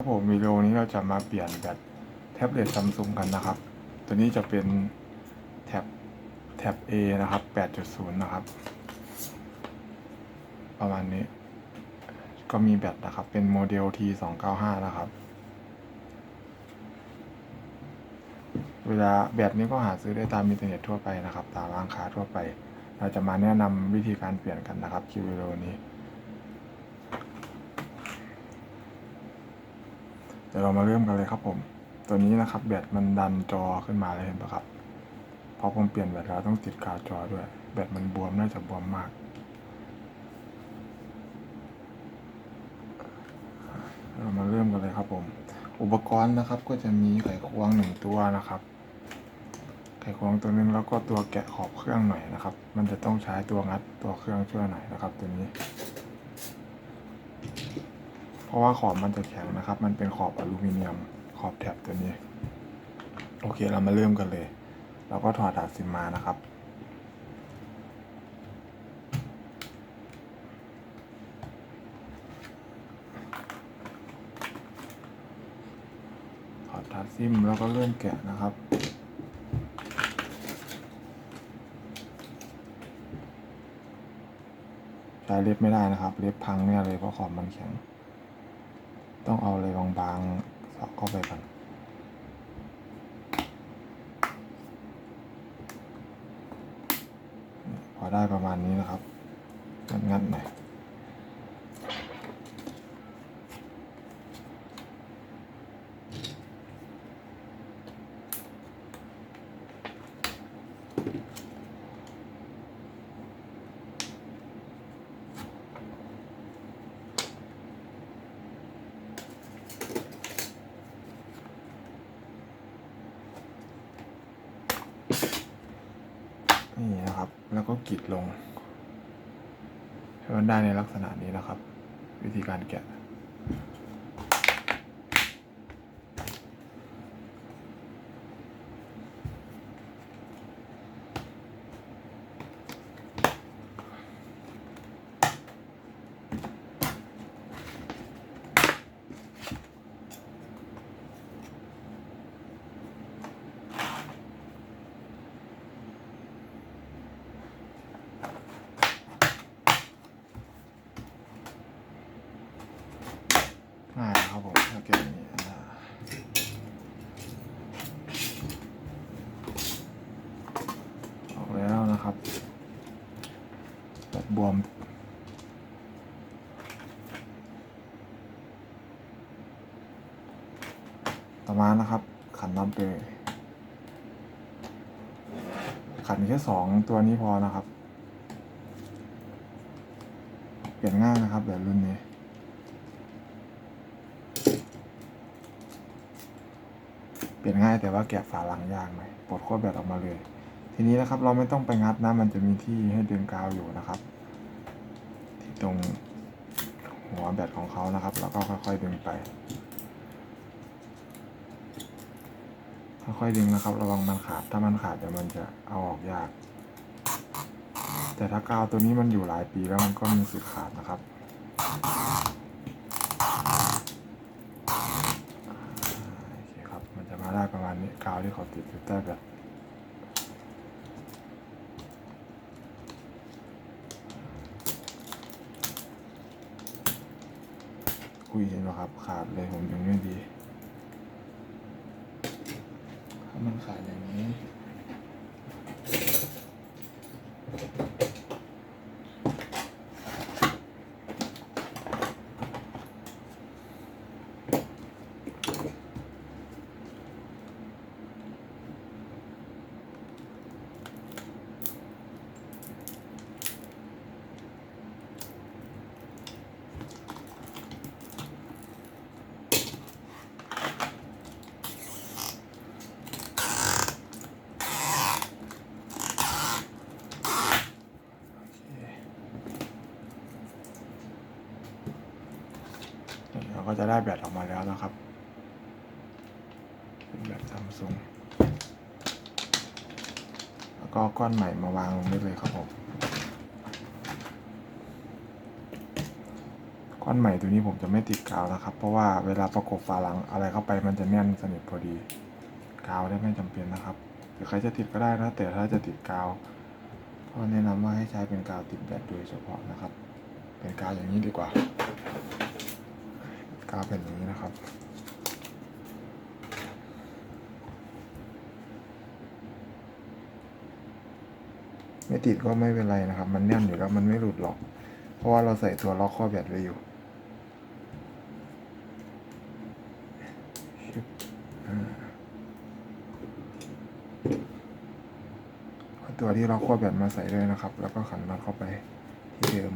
ครับผมวิดีโอนี้เราจะมาเปลี่ยนแบตแท็บเล็ตซัมซุงกันนะครับ ตัวนี้จะเป็นแท็บแท็บ A นะครับ 8.0 นะครับ ประมาณนี้ ก็มีแบตนะครับ เป็นโมเดล T295 นะครับ เวลาแบตนี้ก็หาซื้อได้ตามอินเทอร์เน็ตทั่วไปนะครับ ตามร้านค้าทั่วไป เราจะมาแนะนำวิธีการเปลี่ยนกันนะครับคลิปวิดีโอนี้ ดี๋ยวเรามาเริ่มกันเลยครับผม ตัวนี้นะครับแบตมันดันจอขึ้นมาเลยเห็นปะครับพอผมเปลี่ยนแบตแล้วต้องติดกาจอด้วย แบตมันบวมน่าจะบวมมาก เรามาเริ่มกันเลยครับผม อุปกรณ์นะครับก็จะมีไขควงหนึ่งตัวนะครับ ไขควงตัวนึงแล้วก็ตัวแกะขอบเครื่องหน่อยนะครับ มันจะต้องใช้ตัวงัดตัวเครื่องช่วยหน่อยนะครับ ตัวนี้ เพราะว่าขอบมันจะแข็งนะครับ มันเป็นขอบอลูมิเนียมขอบแถบตัวนี้ โอเคเรามาเริ่มกันเลย เราก็ถอดดาบซิมมานะครับถอดดาบซิมแล้วก็เริ่มแกะนะครับใช้เล็บไม่ได้นะครับ เล็บพังแน่เลยเพราะขอบมันแข็ง ต้องเอาอะไรบางๆสอดเข้าไปก่อนพอได้ประมาณนี้นะครับ งัดๆหน่อยนี่นะครับ แล้ว ก็กรีดลงให้มันได้ในลักษณะนี้นะครับ วิธีการแกะ ครับผมถ้าแกะอย่างนี้อ่าออกแล้วนะครับแบบบวมต่อมานะครับ ขันน็อตเลยขันแค่สองตัวนี้พอนะครับ เปลี่ยนง่ายนะครับแบบรุ่นนี้ เปลี่ยนง่ายแต่ว่าแกะฝาหลังยากหน่อยปลดขั้วแบตออกมาเลย ทีนี้นะครับเราไม่ต้องไปงัดนะมันจะมีที่ให้ดึงกาวอยู่นะครับ ที่ตรงหัวแบตของเขานะครับ แล้วก็ค่อยๆดึงไป ค่อยๆดึงนะครับ ระวังมันขาดถ้ามันขาดเดี๋ยวมันจะเอาออกยาก แต่ถ้ากาวตัวนี้มันอยู่หลายปีแล้วมันก็มีสิทธิ์ขาดนะครับ โอเคครับ มาได้ประมาณนี้กาวที่เขาติดอยู่ใต้แบบคุยเห็นไหมครับขาดเลยผมยังไม่ดี ถ้ามันขาดอย่างนี้ ก็จะได้แบตออกมาแล้วนะครับเป็นแบตซัมซุงแล้วก็ก้อนใหม่มาวางลงได้เลยครับผมก้อนใหม่ตัวนี้ผมจะไม่ติดกาวนะครับ เพราะว่าเวลาประกบฝาหลังอะไรเข้าไปมันจะแน่นสนิทพอดีกาวได้ไม่จำเป็นนะครับหรือใครจะติดก็ได้นะแต่ถ้าจะติดกาวก็แนะนำว่าให้ใช้เป็นกาวติดแบตโดยเฉพาะนะครับ เป็นกาวอย่างนี้ดีกว่า กาวเป็นอย่างนี้นะครับ ไม่ติดก็ไม่เป็นไรนะครับ มันแน่นอยู่แล้วมันไม่หลุดหรอก เพราะว่าเราใส่ตัวล็อกข้อแบตไว้อยู่ตัวที่ล็อกข้อแบตมาใส่เลยนะครับ แล้วก็ขันน็อตเข้าไปที่เดิม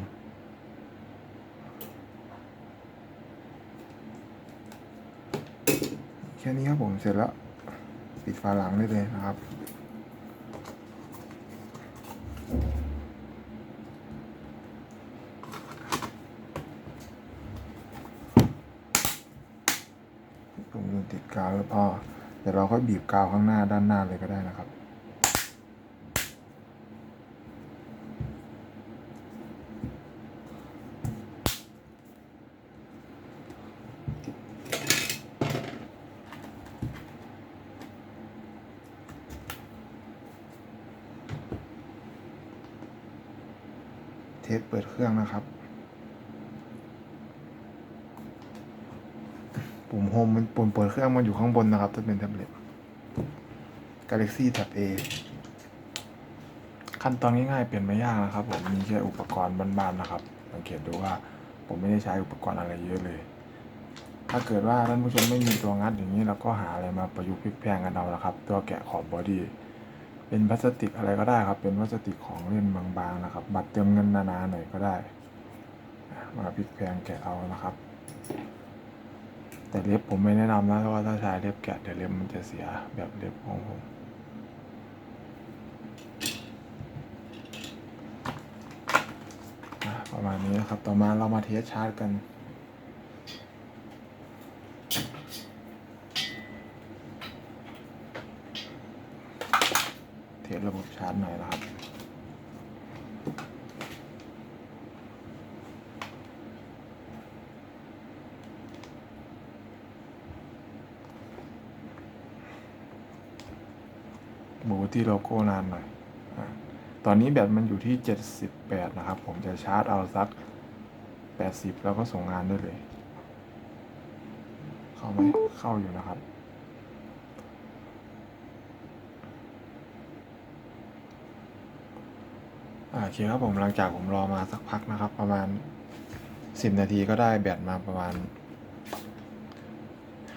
แค่นี้ครับผมเสร็จแล้ว ปิดฝาหลังได้เลยนะครับ ผมลืมติดกาวแล้วพอเดี๋ยวเราค่อยบีบกาวข้างหน้าด้านหน้าเลยก็ได้นะครับ สเปิดเครื่องนะครับ ปุ่มโฮมมันปุ่มเปิดเครื่องมันอยู่ข้างบนนะครับ ถ้าเป็นแท็บเล็ต Galaxy Tab A ขั้นตอนง่ายๆเปลี่ยนไม่ยากนะครับผมมีแค่อุปกรณ์บ้านๆนะครับ สังเกตดูว่าผมไม่ได้ใช้อุปกรณ์อะไรเยอะเลย ถ้าเกิดว่าท่านผู้ชมไม่มีตัวงัดอย่างนี้เราก็หาอะไรมาประยุกต์พลิกแพลงกันเอาละครับ ตัวแกะขอบบอดี้ เป็นพลาสติกอะไรก็ได้ครับ เป็นพลาสติกของเล่นบางๆนะครับ บัตรเติมเงินนานๆหน่อยก็ได้ มาพลิกแพงแกะเอานะครับ แต่เล็บผมไม่แนะนำนะเพราะว่าถ้าใช้เล็บแกะเดี๋ยวเล็บมันจะเสียแบบเล็บของผมประมาณนี้นะครับ ต่อมาเรามาเทสชาร์จกัน สระบบชาร์จหน่อยนะครับบูที่โลโก้นานหน่อย ตอนนี้แบตมันอยู่ที่ 78 นะครับ ผมจะชาร์จเอาสัก 80 แล้วก็ส่งงานได้เลย เข้าไหมเข้าอยู่นะครับ อ่า โอเคครับผมหลังจากผมรอมาสักพักนะครับ ประมาณ 10 นาทีก็ได้แบตมาประมาณ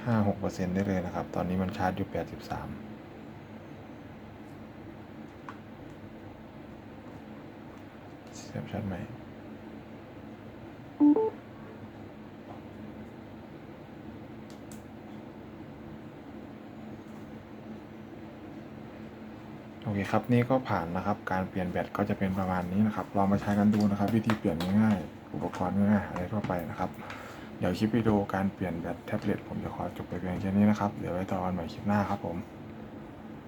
5-6%ได้เลยนะครับ ตอนนี้มันชาร์จอยู่ 83เสียบชัดไหม โอเคครับนี่ก็ผ่านนะครับการเปลี่ยนแบตก็จะเป็นประมาณนี้นะครับลองมาใช้กันดูนะครับ วิธีเปลี่ยนง่ายๆอุปกรณ์ง่ายๆอะไรทั่วไปนะครับเดี๋ยวคลิปวิดีโอการเปลี่ยนแบตแท็บเล็ตผมจะขอจบไปเพียงแค่นี้นะครับเดี๋ยวไว้ต่อกันใหม่คลิปหน้าครับผม